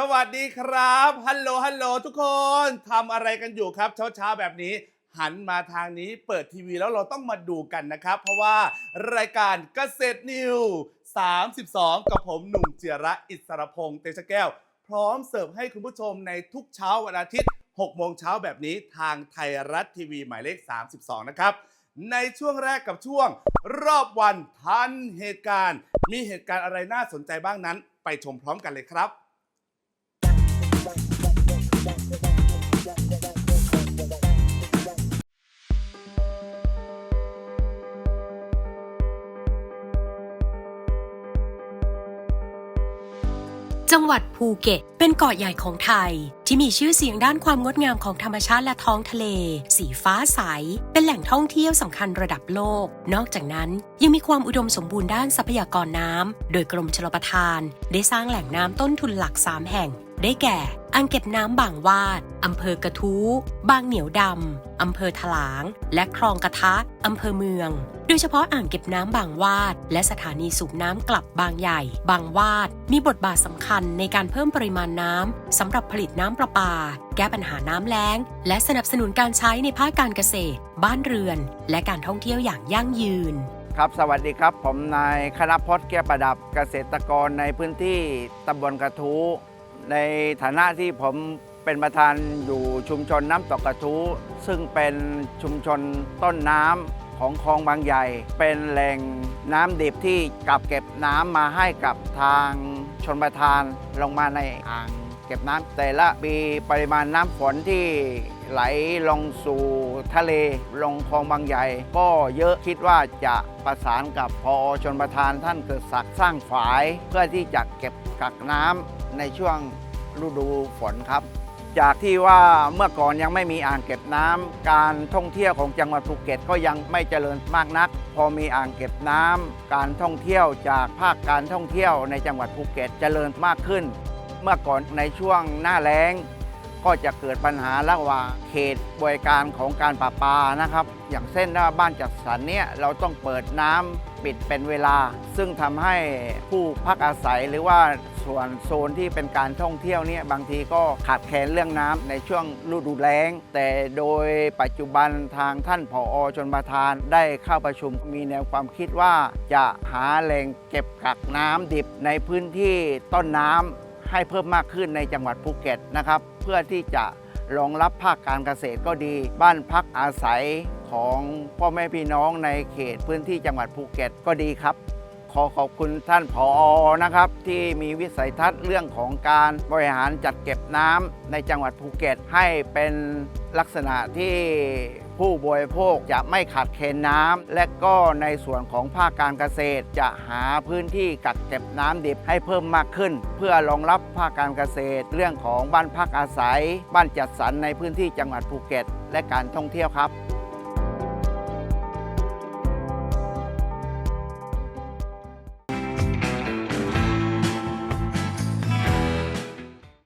สวัสดีครับฮัลโหลฮัลโหลทุกคนทำอะไรกันอยู่ครับเช้าเช้าๆแบบนี้ หันมาทางนี้เปิดทีวีแล้วเราต้องมาดูกันนะครับ เพราะว่ารายการเกษตรนิว 32 กับผมหนุ่มเจียระอิสรพงษ์เตชะแก้ว พร้อมเสิร์ฟให้คุณผู้ชมในทุกเช้าวันอาทิตย์ 6 โมงเช้าแบบนี้ทางไทยรัฐทีวีหมายเลข 32 นะครับในช่วงแรกกับช่วง รอบวันทันเหตุการณ์ มีเหตุการณ์อะไรน่าสนใจบ้างนั้น ไปชมพร้อมกันเลยครับ จังหวัดภูเก็ต เป็นเกาะใหญ่ของไทย ที่มีชื่อเสียงด้านความงดงามของธรรมชาติและท้องทะเล สีฟ้าใส เป็นแหล่งท่องเที่ยวสำคัญระดับโลก นอกจากนั้นยังมีความอุดมสมบูรณ์ด้านทรัพยากรน้ำโดยกรมชลประทาน ได้สร้างแหล่งน้ำต้นทุนหลัก 3 แห่ง ได้แก่อ่างเก็บน้ำบางวาด อำเภอกระทู้ บางเหนียวดำ อำเภอถลาง และคลองกระทะ อำเภอเมือง โดยเฉพาะอ่างเก็บน้ำบางวาด และสถานีสูบน้ำกลับบางใหญ่ บางวาด มีบทบาทสำคัญในการเพิ่มปริมาณน้ำสำหรับผลิตน้ำประปา แก้ปัญหาน้ำแล้ง และสนับสนุนการใช้ในภาคการเกษตร บ้านเรือน และการท่องเที่ยวอย่างยั่งยืนครับสวัสดีครับ ผมนายคณพจน์แก้วประดับเกษตรกรในพื้นที่ตำบลกระทู้ ในฐานะที่ผมเป็นประธานอยู่ชุมชนน้ำตกกระทู้ซึ่งเป็นชุมชนต้นน้ำของคลองบางใหญ่ เป็นแหล่งน้ำดิบที่กักเก็บน้ำมาให้กับทางชนประทานลงมาในอ่างเก็บน้ำแต่ละปีปริมาณน้ำฝนที่ ไหลลงสู่ทะเลลงคลองบางใหญ่ ก็เยอะคิดว่าจะประสานกับพอชนประทานท่านเกิดศักดิ์สร้างฝาย เพื่อที่จะเก็บกักน้ำในช่วงฤดูฝนครับ จากที่ว่าเมื่อก่อนยังไม่มีอ่างเก็บน้ำการท่องเที่ยวของจังหวัดภูเก็ตก็ยังไม่เจริญมากนัก พอมีอ่างเก็บน้ำการท่องเที่ยวจากภาคการท่องเที่ยวในจังหวัดภูเก็ตเจริญมากขึ้น เมื่อก่อนในช่วงหน้าแล้ง ก็จะเกิดปัญหาระหว่างเขตบริการของการประปานะครับ อย่างเส้นว่าบ้านจัดสรรเนี่ยเราต้องเปิดน้ำปิดเป็นเวลา ซึ่งทำให้ผู้พักอาศัยหรือว่าส่วนโซนที่เป็นการท่องเที่ยวเนี่ยบางทีก็ขาดแคลนเรื่องน้ำในช่วงฤดูแล้ง แต่โดยปัจจุบันทางท่านผอชนประทานได้เข้าประชุมมีแนวความคิดว่าจะหาแหล่งเก็บกักน้ำดิบในพื้นที่ต้นน้ำ ให้เพิ่มมากขึ้นในจังหวัดภูเก็ตนะครับ เพื่อที่จะรองรับภาคการเกษตรก็ดี บ้านพักอาศัยของพ่อแม่พี่น้องในเขตพื้นที่จังหวัดภูเก็ตก็ดีครับ ขอขอบคุณท่านผอนะครับ ที่มีวิสัยทัศน์เรื่องของการบริหารจัดเก็บน้ำในจังหวัดภูเก็ต ให้เป็นลักษณะที่ ผู้บริโภคจะไม่ขาดแคลนน้ำ และก็ในส่วนของภาคการเกษตร จะหาพื้นที่กักเก็บน้ำดิบให้เพิ่มมากขึ้น เพื่อรองรับภาคการเกษตร เรื่องของบ้านพักอาศัย บ้านจัดสรรในพื้นที่จังหวัดภูเก็ต และการท่องเที่ยวครับ